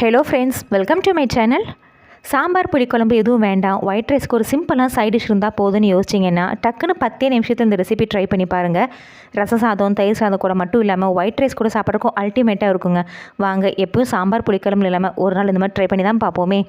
Hello friends welcome to my channel sambar புளிக்குழம்பு எதுவும் வேண்டாம். ஒயிட் ரைஸ்க்கு ஒரு சிம்பிளாக சைட் டிஷ் இருந்தால் போதும்னு யோசிச்சிங்கன்னா டக்குன்னு பத்தே நிமிஷத்தில் இந்த ரெசிபி ட்ரை பண்ணி பாருங்கள் ரச சாதம் தயிர் சாதம் கூட மட்டும் இல்லாமல் ஒயிட் ரைஸ் கூட சாப்பிட்றதுக்கும் அல்டிமேட்டாக இருக்குங்க. வாங்க எப்பவும் சாம்பார் புளிக்குழம்பு இல்லாமல் ஒரு நாள் இந்த மாதிரி ட்ரை பண்ணி தான் பார்ப்போமே.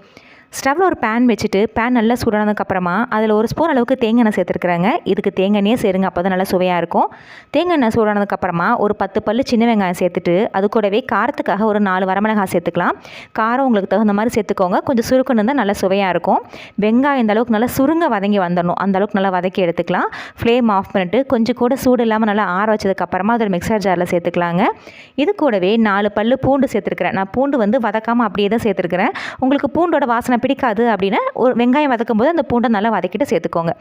ஸ்டவ்வில் ஒரு பேன் வச்சுட்டு பேன் நல்லா சூடானதுக்கப்புறமா அதில் ஒரு ஸ்பூன் அளவுக்கு தேங்காய் எண்ணெய் சேர்த்துருக்குறாங்க. இதுக்கு தேங்காய் எண்ணெயே சேருங்க அப்போ தான் நல்லா சுவையாக இருக்கும். தேங்காய் எண்ணெய் சூடானதுக்கப்புறமா ஒரு பத்து பல்லு சின்ன வெங்காயம் சேர்த்துட்டு அது கூடவே காரத்துக்காக ஒரு நாலு வரமிளகாய் சேர்த்துக்கலாம். காரம் உங்களுக்கு தகுந்த மாதிரி சேர்த்துக்கோங்க கொஞ்சம் சுருக்குன்னு இருந்தால் நல்லா சுவையாக இருக்கும். வெங்காயம் இந்த அளவுக்கு நல்லா சுருங்க வதங்கி வந்துடணும் அந்த அளவுக்கு நல்லா வதக்கி எடுத்துக்கலாம். ஃப்ளேம் ஆஃப் பண்ணிட்டு கொஞ்சம் கூட சூடு இல்லாமல் நல்லா ஆற வச்சதுக்கப்புறமா அதில் மிக்சர் ஜாரில் சேர்த்துக்கலாங்க. இது கூடவே நாலு பல்லு பூண்டு சேர்த்துருக்குறேன். நான் பூண்டு வந்து வதக்காமல் அப்படியே தான் சேர்த்துருக்குறேன். உங்களுக்கு பூண்டோட வாசனை பிடிக்காது அப்படின்னா ஒரு வெங்காயம் வதக்கும் போது அந்த பூண்டை நல்லா வதக்கிட்டு சேர்த்துக்கோங்க.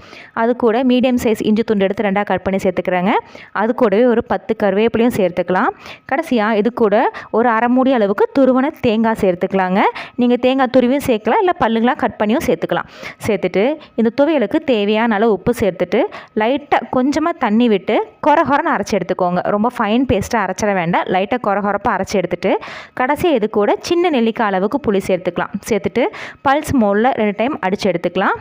அது கூட மீடியம் சைஸ் இஞ்சி துண்டு எடுத்து ரெண்டாக கட் பண்ணி சேர்த்துக்கிறேங்க. அது கூடவே ஒரு பத்து கருவேப்பிலையும் சேர்த்துக்கலாம். கடைசியாக இது கூட ஒரு அரை மூடி அளவுக்கு துருவன தேங்காய் சேர்த்துக்கலாங்க. நீங்கள் தேங்காய் துருவியும் சேர்க்கலாம் இல்லை பல்லுங்களாக கட் பண்ணியும் சேர்த்துக்கலாம். சேர்த்துட்டு இந்த துவையலுக்கு தேவையான அளவு உப்பு சேர்த்துட்டு லைட்டாக கொஞ்சமாக தண்ணி விட்டு கொரகொரன்னு அரைச்சி எடுத்துக்கோங்க. ரொம்ப ஃபைன் பேஸ்ட்டாக அரைச்சிட வேண்டாம். லைட்டாக கொரகொரப்பாக அரைச்சி எடுத்துட்டு கடைசியாக இது கூட சின்ன நெல்லிக்காய் அளவுக்கு புளி சேர்த்துக்கலாம். சேர்த்துட்டு பல்ஸ் மோலில் ரெண்டு டைம் அடித்து எடுத்துக்கலாம்.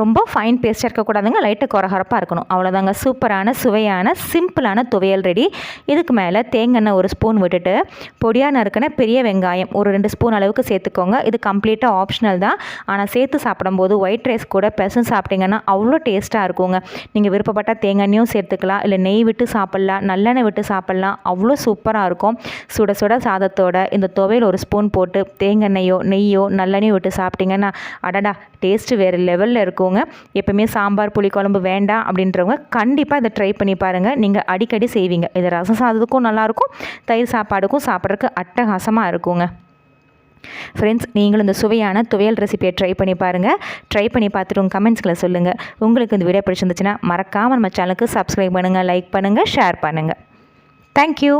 ரொம்ப ஃபைன் பேஸ்ட்டாக இருக்கக்கூடாதுங்க. லைட்டாக குறகரப்பாக இருக்கணும். அவ்வளோதாங்க சூப்பரான சுவையான சிம்பிளான துவையல் ரெடி இதுக்கு மேலே தேங்காய் ஒரு ஸ்பூன் விட்டுட்டு பொடியாக நறுக்கின பெரிய வெங்காயம் ஒரு ரெண்டு ஸ்பூன் அளவுக்கு சேர்த்துக்கோங்க. இது கம்ப்ளீட்டாக ஆப்ஷனல் தான். ஆனால் சேர்த்து சாப்பிடும்போது ஒயிட் ரைஸ் கூட பெசன் சாப்பிட்டீங்கன்னா அவ்வளோ டேஸ்ட்டாக இருக்குங்க. நீங்கள் விருப்பப்பட்ட தேங்காயும் சேர்த்துக்கலாம். இல்லை நெய் விட்டு சாப்பிட்லாம் நல்லெண்ணெய் விட்டு சாப்பிட்லாம். அவ்வளோ சூப்பராக இருக்கும். சுட சுட சாதத்தோட இந்த துவையல் ஒரு ஸ்பூன் போட்டு தேங்காய் நெய்யோ நல்லெண்ணையோ விட்டு சாப்பிட்டீங்கன்னா அடடா டேஸ்ட்டு வேறு லெவலில் இருக்கும். இருக்குங்க எப்போவுமே சாம்பார் புளிக்குழம்பு வேண்டாம் அப்படின்றவங்க கண்டிப்பாக இதை ட்ரை பண்ணி பாருங்கள் நீங்கள் அடிக்கடி செய்வீங்க. இது ரசம் சாதத்துக்கும் நல்லாயிருக்கும். தயிர் சாப்பாடுக்கும் சாப்பிட்றதுக்கு அட்டகாசமாக இருக்குங்க. ஃப்ரெண்ட்ஸ் நீங்களும் இந்த சுவையான துவையல் ரெசிபியை ட்ரை பண்ணி பாருங்கள் ட்ரை பண்ணி பார்த்துட்டு உங்கள் கமெண்ட்ஸ்களை சொல்லுங்கள் உங்களுக்கு இந்த வீடியோ பிடிச்சிருந்துச்சுன்னா மறக்காமல் நம்ம சேனலுக்கு சப்ஸ்கிரைப் பண்ணுங்கள் லைக் பண்ணுங்கள் ஷேர் பண்ணுங்கள் தேங்க்யூ